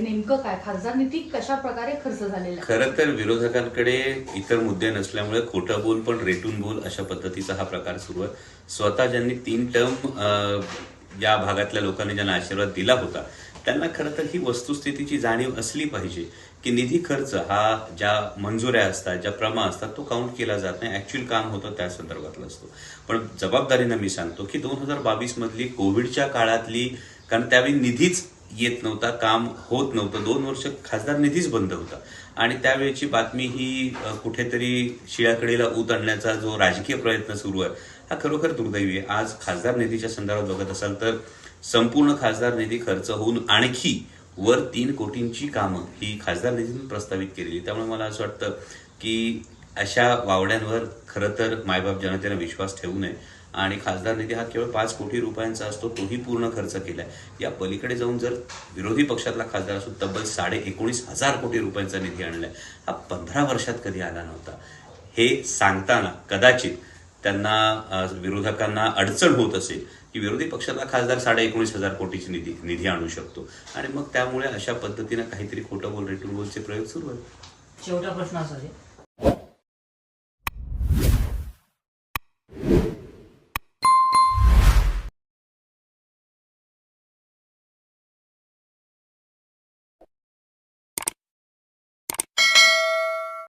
नेमकं काय? खासदार निधी कशा प्रकारे खर्च झालेला खरं तर विरोधकांकडे इतर मुद्दे नसल्यामुळे खोटं बोल पण रेटून बोल अशा पद्धतीचा हा प्रकार सुरू आहे. स्वतः ज्यांनी तीन टर्म या भागातल्या लोकांनी ज्यांना आशीर्वाद दिला होता त्यांना खरं तर ही वस्तुस्थितीची जाणीव असली पाहिजे की निधी खर्च हा ज्या मंजुऱ्या असतात ज्या प्रमा असतात तो काउंट केला जात नाही. ऍक्च्युअल काम होतं त्या संदर्भातलं असतो. पण जबाबदारीनं मी सांगतो की दोन हजार बावीसमधली कोविडच्या काळातली कारण त्यावेळी निधीच येत नव्हता काम होत नव्हतं. दोन वर्ष खासदार निधीच बंद होता. आणि त्यावेळेची बातमी ही कुठेतरी शिळाकडीला ऊत आणण्याचा जो राजकीय प्रयत्न सुरू आहे हा खरोखर दुर्दैवी आहे. आज खासदार निधीच्या संदर्भात बघत असाल तर संपूर्ण खासदार निधी खर्च होऊन आणखी वर तीन कोटींची कामं ही खासदार निधीतून प्रस्तावित केलेली त्यामुळे मला असं वाटतं की अशा वावड्यांवर खरं तर मायबाप जनतेनं विश्वास ठेवू नये. आणि खासदार निधी हा केवळ पाच कोटी रुपयांचा असतो तोही पूर्ण खर्च केलाय. या पलीकडे जाऊन जर विरोधी पक्षातला खासदार असून तब्बल साडे एकोणीस हजार कोटी रुपयांचा निधी आणलाय हा पंधरा वर्षात कधी आला नव्हता. हे सांगताना कदाचित त्यांना विरोधकांना अडचण होत असेल की विरोधी पक्षातला खासदार साडे एकोणीस हजार कोटीची निधी निधी आणू शकतो. आणि मग त्यामुळे अशा पद्धतीनं काहीतरी खोटं बोल रेटून बोलचे प्रयोग सुरू आहेत. शेवटा प्रश्न असा आहे.